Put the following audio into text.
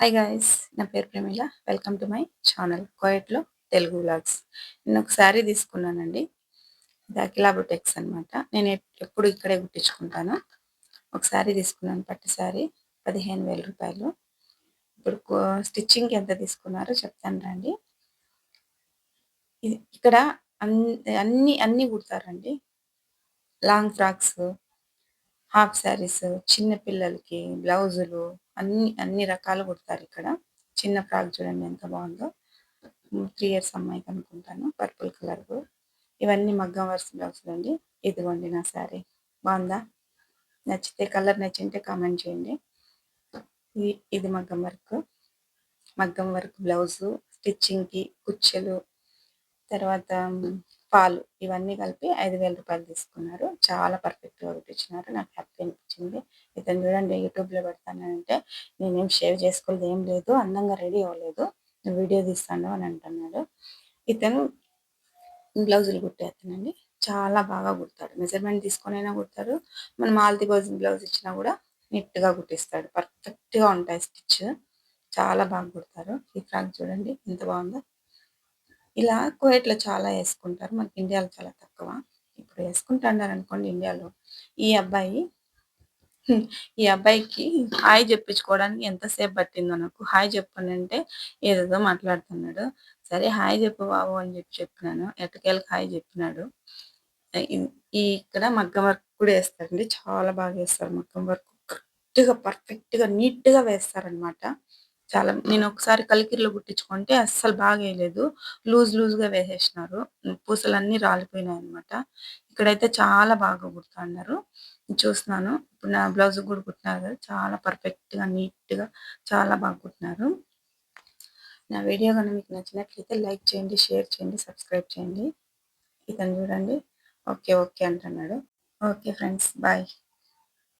Hi guys నా పేరు Pramila. Welcome to my channel కోయట్లో Telugu vlogs నేను ఒక శారీ తీసుకున్నానండి. ఇది అఖిలా బుటెక్స్ అనమాట నేను ఎప్పుడు ఇక్కడే కుట్టించుకుంటాను. ఒక శారీ తీసుకున్నాను పట్టు శారీ పదిహేను వేల రూపాయలు. ఇప్పుడు స్టిచ్చింగ్కి ఎంత తీసుకున్నారో చెప్తాను రండి. ఇక్కడ అన్ని అన్ని అన్నీ కుడతారండి. లాంగ్ ఫ్రాక్స్ హాఫ్ శారీస్ చిన్న పిల్లలకి బ్లౌజులు అన్ని అన్ని రకాలు కుడతారు ఇక్కడ. చిన్న ఫ్రాక్ చూడండి ఎంత బాగుందో. త్రీ ఇయర్స్ అమ్మాయికి అనుకుంటాను. పర్పుల్ కలర్ ఇవన్నీ మగ్గం వరుస బ్లౌజులు అండి. ఇదిగోండి నా శారీ. బాగుందా? నచ్చితే కలర్ నచ్చింటే కామెంట్ చేయండి. ఇది మగ్గం వర్క్. మగ్గం వర్క్ బ్లౌజు స్టిచ్చింగ్కి కుచ్చెలు తర్వాత పాలు ఇవన్నీ కలిపి ఐదు వేల రూపాయలు తీసుకున్నారు. చాలా పర్ఫెక్ట్గా కుట్టించినారు. నాకు హ్యాపీ అనిపించింది. ఇతను చూడండి యూట్యూబ్లో పెడతానంటే నేనేం షేవ్ చేసుకోలేదు ఏం లేదు అందంగా రెడీ అవ్వలేదు వీడియో తీస్తాను అని అంటున్నాడు. ఇతను బ్లౌజులు కుట్టేస్తానండి చాలా బాగా కుడతాడు. మెజర్మెంట్ తీసుకొని అయినా కుడతాడు. మనం ఆల్తి గోజు బ్లౌజ్ ఇచ్చినా కూడా నీట్గా కుట్టిస్తాడు. పర్ఫెక్ట్గా ఉంటాయి స్టిచ్. చాలా బాగా కుడతారు. ఈ ఫ్రాక్ చూడండి ఎంత బాగుందో. ఇలా కువైట్లో చాలా వేసుకుంటారు మనకి ఇండియాలో చాలా తక్కువ. ఇప్పుడు వేసుకుంటున్నారు అనుకోండి ఇండియాలో. ఈ అబ్బాయి ఈ అబ్బాయికి హాయ్ చెప్పించుకోవడానికి ఎంతసేపు పట్టిందో నాకు. హాయ్ చెప్పండి అంటే ఏదేదో మాట్లాడుతున్నాడు. సరే హాయ్ చెప్పు బాబు అని చెప్పి చెప్పినాను. ఎట్టకేళ్ళకి హాయ్ చెప్పినాడు. ఈ ఇక్కడ మగ్గం వర్క్ కూడా వేస్తారండి చాలా బాగా వేస్తారు మగ్గం వర్క్. కరెక్ట్గా పర్ఫెక్ట్గా నీట్గా వేస్తారనమాట చాలా నేను ఒకసారి కలికిరిలో కుట్టించుకుంటే అస్సలు బాగా వేయలేదు లూజ్ లూజ్గా వేసేసినారు. పూసలన్నీ రాలిపోయినాయి అనమాట ఇక్కడైతే చాలా బాగా కుడుతున్నారు చూస్తున్నాను. ఇప్పుడు నా బ్లౌజ్ కూడా కుట్టినారు కదా చాలా పర్ఫెక్ట్గా నీట్గా చాలా బాగా కుట్టినారు. నా వీడియో కానీ మీకు నచ్చినట్లయితే లైక్ చేయండి షేర్ చేయండి సబ్స్క్రైబ్ చేయండి. ఇతను చూడండి. ఓకే ఓకే అంటున్నాడు. Okay friends bye.